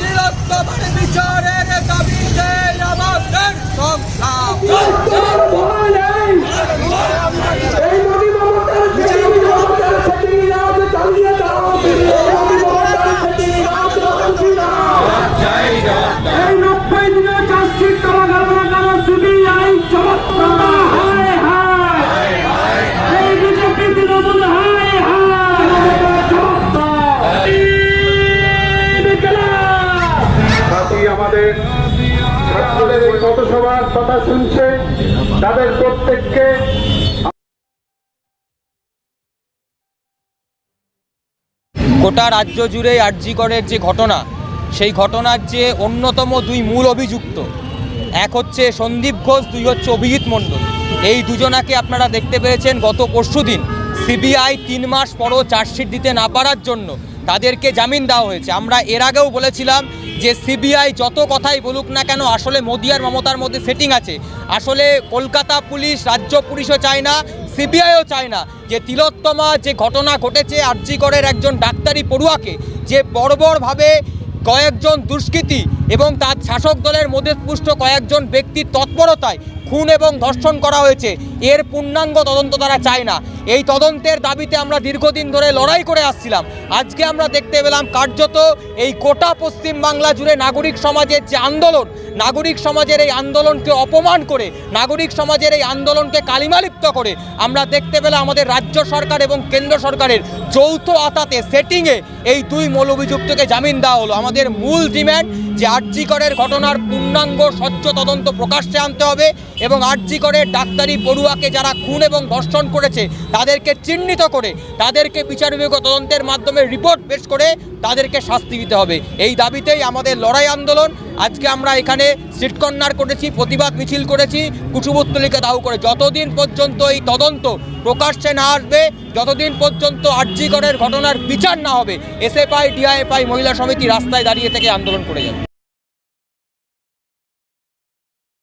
তিলোত্তমার বিচারের দাবিতে কথা শুনছে, তাদের প্রত্যেককে গোটা রাজ্য জুড়ে আরজিকরের যে ঘটনা, সেই ঘটনার যে অন্যতম দুই মূল অভিযুক্ত। এক হচ্ছে সন্দীপ ঘোষ, দুই হচ্ছে অভিজিৎ মণ্ডল। এই দুজনাকে আপনারা দেখতে পেয়েছেন গত পরশুদিন সিবিআই তিন মাস পরও চার্জশিট দিতে না পারার জন্য তাদেরকে জামিন দেওয়া হয়েছে। আমরা এর আগেও বলেছিলাম যে সিবিআই যত কথাই বলুক না কেন, আসলে মোদি আর মমতার মধ্যে সেটিং আছে। আসলে কলকাতা পুলিশ, রাজ্য পুলিশও চায় না, সিবিআইও চায় না। যে তিলোত্তমা যে ঘটনা ঘটেছে আরজিগড়ের একজন ডাক্তারি পড়ুয়াকে, যে বর্বরভাবে কয়েকজন দুষ্কৃতী এবং তার শাসক দলের মধ্যে পুষ্ট কয়েকজন ব্যক্তির তৎপরতায় খুন এবং ধর্ষণ করা হয়েছে। এর পূর্ণাঙ্গ তদন্ত তারা চায় না। এই তদন্তের দাবিতে আমরা দীর্ঘদিন ধরে লড়াই করে আসছিলাম। আজকে আমরা দেখতে পেলাম কার্যত এই গোটা পশ্চিম বাংলা জুড়ে নাগরিক সমাজের যে আন্দোলন, নাগরিক সমাজের এই আন্দোলনকে অপমান করে, নাগরিক সমাজের এই আন্দোলনকে কালিমালিপ্ত করে, আমরা দেখতে পেলাম আমাদের রাজ্য সরকার এবং কেন্দ্র সরকারের যৌথ আতাতে সেটিংয়ে এই দুই মূল অভিযুক্তকে জামিন দেওয়া হলো। আমাদের মূল ডিম্যান্ড যে আরজিকরের ঘটনার পূর্ণাঙ্গ স্বচ্ছ তদন্ত প্রকাশ্যে আনতে হবে এবং আরজিকরের ডাক্তারি পড়ুয়াকে যারা খুন এবং ধর্ষণ করেছে, তাদেরকে চিহ্নিত করে, তাদেরকে বিচার বিভাগীয় তদন্তের মাধ্যমে রিপোর্ট পেশ করে তাদেরকে শাস্তি দিতে হবে। এই দাবিতেই আমাদের লড়াই আন্দোলন। আজকে আমরা এখানে সিট কর্নার করেছি, প্রতিবাদ মিছিল করেছি কুচুবুত্তলিকে দাহ করে। যতদিন পর্যন্ত এই তদন্ত প্রকাশ্যে না আসবে, যতদিন পর্যন্ত আরজিকরের ঘটনার বিচার না হবে, এসএফআই, ডিআইএফআই, মহিলা সমিতি রাস্তায় দাঁড়িয়ে থেকে আন্দোলন করে যাবে।